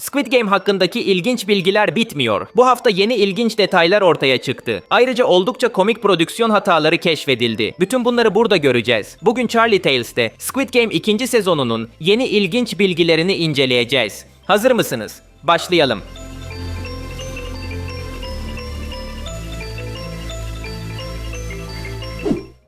Squid Game hakkındaki ilginç bilgiler bitmiyor. Bu hafta yeni ilginç detaylar ortaya çıktı. Ayrıca oldukça komik prodüksiyon hataları keşfedildi. Bütün bunları burada göreceğiz. Bugün Charlie Tales'te Squid Game ikinci sezonunun yeni ilginç bilgilerini inceleyeceğiz. Hazır mısınız? Başlayalım.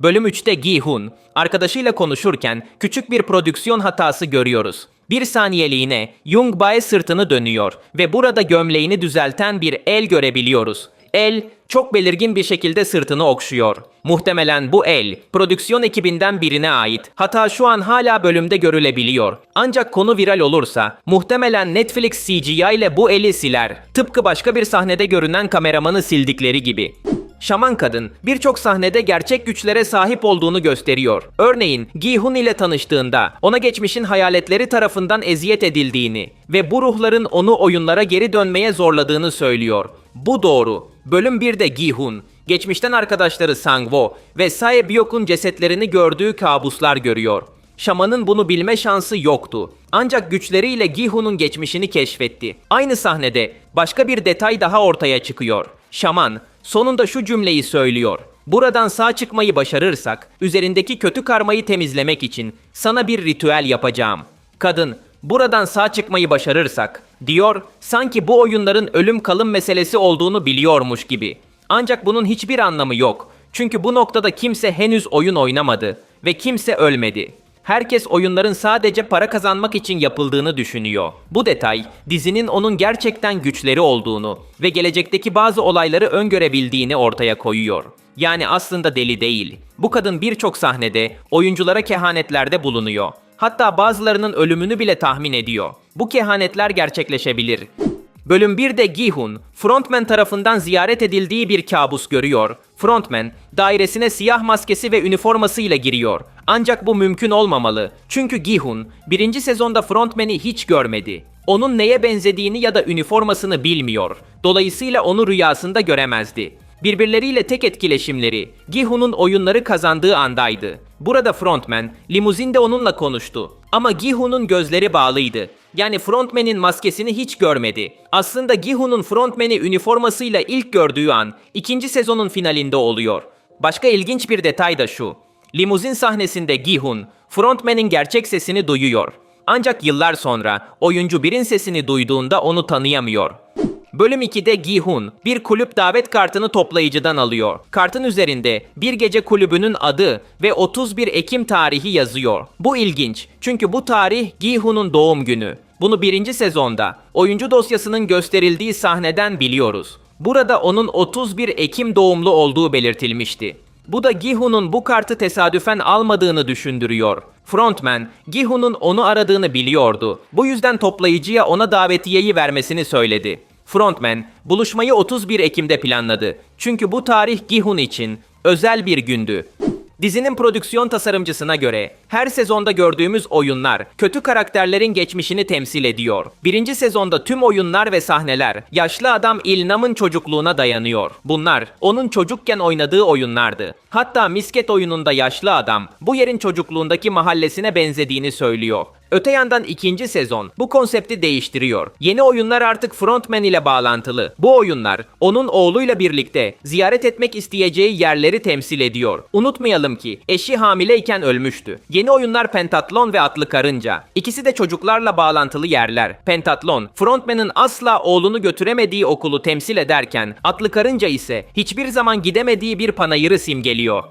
Bölüm 3'te Gi-hun, arkadaşıyla konuşurken küçük bir prodüksiyon hatası görüyoruz. Bir saniyeliğine Jung Bae sırtını dönüyor ve burada gömleğini düzelten bir el görebiliyoruz. El çok belirgin bir şekilde sırtını okşuyor. Muhtemelen bu el prodüksiyon ekibinden birine ait. Hata şu an hala bölümde görülebiliyor. Ancak konu viral olursa muhtemelen Netflix CGI ile bu eli siler. Tıpkı başka bir sahnede görünen kameramanı sildikleri gibi. Şaman kadın birçok sahnede gerçek güçlere sahip olduğunu gösteriyor. Örneğin Gi-hun ile tanıştığında ona geçmişin hayaletleri tarafından eziyet edildiğini ve bu ruhların onu oyunlara geri dönmeye zorladığını söylüyor. Bu doğru. Bölüm 1'de Gi-hun, geçmişten arkadaşları Sang-woo ve Sae Byok'un cesetlerini gördüğü kabuslar görüyor. Şaman'ın bunu bilme şansı yoktu. Ancak güçleriyle Gi-hun'un geçmişini keşfetti. Aynı sahnede başka bir detay daha ortaya çıkıyor. Şaman sonunda şu cümleyi söylüyor. Buradan sağ çıkmayı başarırsak, üzerindeki kötü karmayı temizlemek için sana bir ritüel yapacağım. Kadın, buradan sağ çıkmayı başarırsak, diyor, sanki bu oyunların ölüm kalım meselesi olduğunu biliyormuş gibi. Ancak bunun hiçbir anlamı yok. Çünkü bu noktada kimse henüz oyun oynamadı ve kimse ölmedi. Herkes oyunların sadece para kazanmak için yapıldığını düşünüyor. Bu detay dizinin onun gerçekten güçleri olduğunu ve gelecekteki bazı olayları öngörebildiğini ortaya koyuyor. Yani aslında deli değil. Bu kadın birçok sahnede oyunculara kehanetlerde bulunuyor. Hatta bazılarının ölümünü bile tahmin ediyor. Bu kehanetler gerçekleşebilir. Bölüm 1'de Gi-hun, frontman tarafından ziyaret edildiği bir kabus görüyor. Frontman, dairesine siyah maskesi ve üniformasıyla giriyor. Ancak bu mümkün olmamalı. Çünkü Gi-hun, birinci sezonda frontman'i hiç görmedi. Onun neye benzediğini ya da üniformasını bilmiyor. Dolayısıyla onu rüyasında göremezdi. Birbirleriyle tek etkileşimleri, Gi-hun'un oyunları kazandığı andaydı. Burada frontman, limuzinde onunla konuştu. Ama Gi-hun'un gözleri bağlıydı. Yani frontman'in maskesini hiç görmedi. Aslında Gi-hun'un frontman'i üniformasıyla ilk gördüğü an, ikinci sezonun finalinde oluyor. Başka ilginç bir detay da şu. Limuzin sahnesinde Gi-hun, frontman'in gerçek sesini duyuyor. Ancak yıllar sonra oyuncu birin sesini duyduğunda onu tanıyamıyor. Bölüm 2'de Gi-hun bir kulüp davet kartını toplayıcıdan alıyor. Kartın üzerinde bir gece kulübünün adı ve 31 Ekim tarihi yazıyor. Bu ilginç çünkü bu tarih Gi-hun'un doğum günü. Bunu birinci sezonda oyuncu dosyasının gösterildiği sahneden biliyoruz. Burada onun 31 Ekim doğumlu olduğu belirtilmişti. Bu da Gi-hun'un bu kartı tesadüfen almadığını düşündürüyor. Frontman, Gi-hun'un onu aradığını biliyordu. Bu yüzden toplayıcıya ona davetiyeyi vermesini söyledi. Frontman, buluşmayı 31 Ekim'de planladı. Çünkü bu tarih Gi-hun için özel bir gündü. Dizinin prodüksiyon tasarımcısına göre her sezonda gördüğümüz oyunlar kötü karakterlerin geçmişini temsil ediyor. Birinci sezonda tüm oyunlar ve sahneler yaşlı adam İlnam'ın çocukluğuna dayanıyor. Bunlar onun çocukken oynadığı oyunlardı. Hatta misket oyununda yaşlı adam bu yerin çocukluğundaki mahallesine benzediğini söylüyor. Öte yandan ikinci sezon bu konsepti değiştiriyor. Yeni oyunlar artık frontman ile bağlantılı. Bu oyunlar onun oğluyla birlikte ziyaret etmek isteyeceği yerleri temsil ediyor. Unutmayalım ki eşi hamileyken ölmüştü. Yeni oyunlar Pentatlon ve Atlı Karınca. İkisi de çocuklarla bağlantılı yerler. Pentatlon, frontman'ın asla oğlunu götüremediği okulu temsil ederken Atlı Karınca ise hiçbir zaman gidemediği bir panayırı simgeliyor.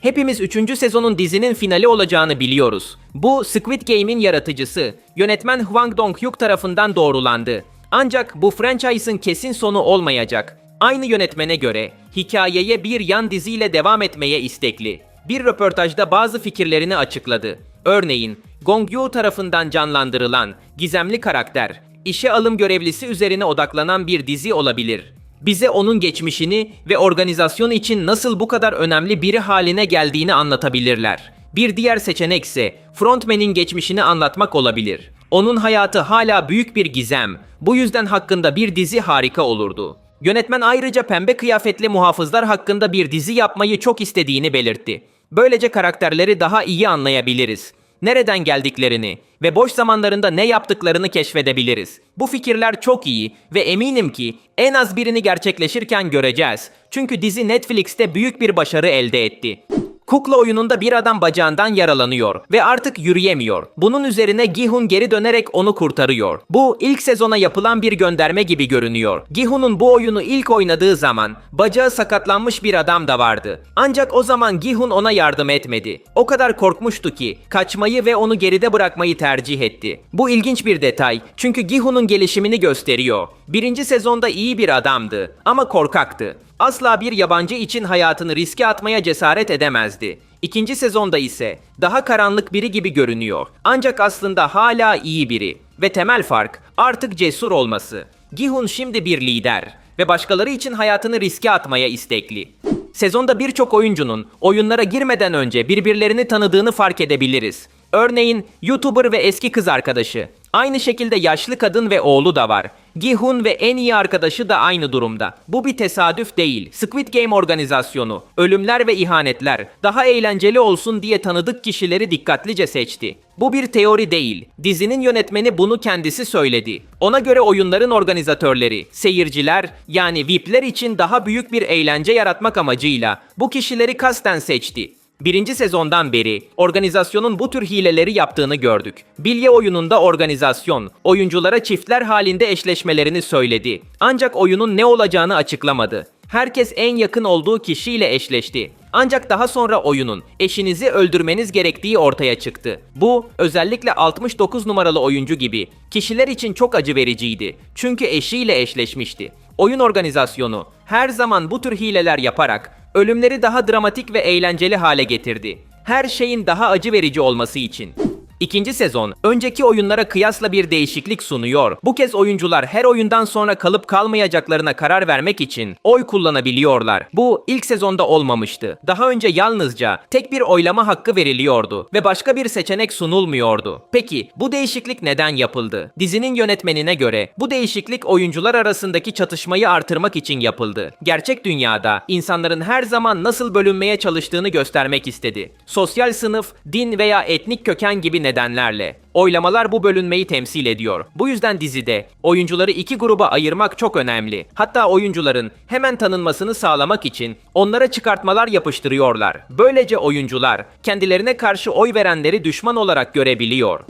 Hepimiz 3. sezonun dizinin finali olacağını biliyoruz. Bu Squid Game'in yaratıcısı, yönetmen Hwang Dong-hyuk tarafından doğrulandı. Ancak bu franchise'ın kesin sonu olmayacak. Aynı yönetmene göre hikayeye bir yan diziyle devam etmeye istekli. Bir röportajda bazı fikirlerini açıkladı. Örneğin Gong Yoo tarafından canlandırılan gizemli karakter, işe alım görevlisi üzerine odaklanan bir dizi olabilir bize onun geçmişini ve organizasyon için nasıl bu kadar önemli biri haline geldiğini anlatabilirler. Bir diğer seçenek ise frontman'in geçmişini anlatmak olabilir. Onun hayatı hala büyük bir gizem. Bu yüzden hakkında bir dizi harika olurdu. Yönetmen ayrıca pembe kıyafetli muhafızlar hakkında bir dizi yapmayı çok istediğini belirtti. Böylece karakterleri daha iyi anlayabiliriz. Nereden geldiklerini ve boş zamanlarında ne yaptıklarını keşfedebiliriz. Bu fikirler çok iyi ve eminim ki en az birini gerçekleşirken göreceğiz. Çünkü dizi Netflix'te büyük bir başarı elde etti. Kukla oyununda bir adam bacağından yaralanıyor ve artık yürüyemiyor. Bunun üzerine Gihun geri dönerek onu kurtarıyor. Bu ilk sezona yapılan bir gönderme gibi görünüyor. Gihun'un bu oyunu ilk oynadığı zaman bacağı sakatlanmış bir adam da vardı. Ancak o zaman Gihun ona yardım etmedi. O kadar korkmuştu ki kaçmayı ve onu geride bırakmayı tercih etti. Bu ilginç bir detay çünkü Gihun'un gelişimini gösteriyor. Birinci sezonda iyi bir adamdı ama korkaktı. Asla bir yabancı için hayatını riske atmaya cesaret edemezdi. İkinci sezonda ise daha karanlık biri gibi görünüyor. Ancak aslında hala iyi biri. Ve temel fark artık cesur olması. Gihun şimdi bir lider ve başkaları için hayatını riske atmaya istekli. Sezonda birçok oyuncunun oyunlara girmeden önce birbirlerini tanıdığını fark edebiliriz. Örneğin YouTuber ve eski kız arkadaşı. Aynı şekilde yaşlı kadın ve oğlu da var. Gihun ve en iyi arkadaşı da aynı durumda. Bu bir tesadüf değil. Squid Game organizasyonu, ölümler ve ihanetler daha eğlenceli olsun diye tanıdık kişileri dikkatlice seçti. Bu bir teori değil. Dizinin yönetmeni bunu kendisi söyledi. Ona göre oyunların organizatörleri, seyirciler yani VIP'ler için daha büyük bir eğlence yaratmak amacıyla bu kişileri kasten seçti. Birinci sezondan beri organizasyonun bu tür hileleri yaptığını gördük. Bilye oyununda organizasyon, oyunculara çiftler halinde eşleşmelerini söyledi. Ancak oyunun ne olacağını açıklamadı. Herkes en yakın olduğu kişiyle eşleşti. Ancak daha sonra oyunun eşinizi öldürmeniz gerektiği ortaya çıktı. Bu özellikle 69 numaralı oyuncu gibi kişiler için çok acı vericiydi. Çünkü eşiyle eşleşmişti. Oyun organizasyonu her zaman bu tür hileler yaparak ölümleri daha dramatik ve eğlenceli hale getirdi. Her şeyin daha acı verici olması için. İkinci sezon önceki oyunlara kıyasla bir değişiklik sunuyor. Bu kez oyuncular her oyundan sonra kalıp kalmayacaklarına karar vermek için oy kullanabiliyorlar. Bu ilk sezonda olmamıştı. Daha önce yalnızca tek bir oylama hakkı veriliyordu ve başka bir seçenek sunulmuyordu. Peki bu değişiklik neden yapıldı? Dizinin yönetmenine göre bu değişiklik oyuncular arasındaki çatışmayı artırmak için yapıldı. Gerçek dünyada insanların her zaman nasıl bölünmeye çalıştığını göstermek istedi. Sosyal sınıf, din veya etnik köken gibi nedenlerle. Oylamalar bu bölünmeyi temsil ediyor. Bu yüzden dizide oyuncuları iki gruba ayırmak çok önemli. Hatta oyuncuların hemen tanınmasını sağlamak için onlara çıkartmalar yapıştırıyorlar. Böylece oyuncular kendilerine karşı oy verenleri düşman olarak görebiliyor.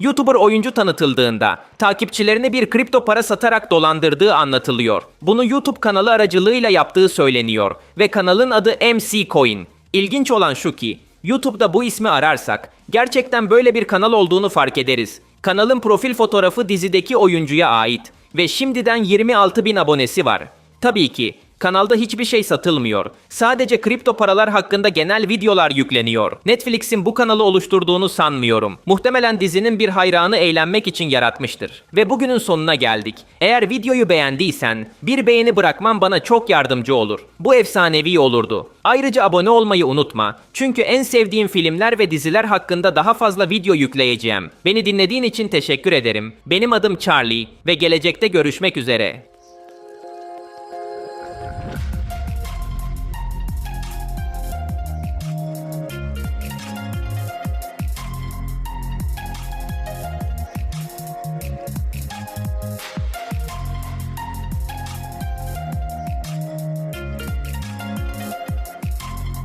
YouTuber oyuncu tanıtıldığında takipçilerini bir kripto para satarak dolandırdığı anlatılıyor. Bunu YouTube kanalı aracılığıyla yaptığı söyleniyor ve kanalın adı MC Coin. İlginç olan şu ki YouTube'da bu ismi ararsak gerçekten böyle bir kanal olduğunu fark ederiz. Kanalın profil fotoğrafı dizideki oyuncuya ait ve şimdiden 26 bin abonesi var. Tabii ki kanalda hiçbir şey satılmıyor. Sadece kripto paralar hakkında genel videolar yükleniyor. Netflix'in bu kanalı oluşturduğunu sanmıyorum. Muhtemelen dizinin bir hayranı eğlenmek için yaratmıştır. Ve bugünün sonuna geldik. Eğer videoyu beğendiysen bir beğeni bırakman bana çok yardımcı olur. Bu efsanevi olurdu. Ayrıca abone olmayı unutma. Çünkü en sevdiğim filmler ve diziler hakkında daha fazla video yükleyeceğim. Beni dinlediğin için teşekkür ederim. Benim adım Charlie ve gelecekte görüşmek üzere.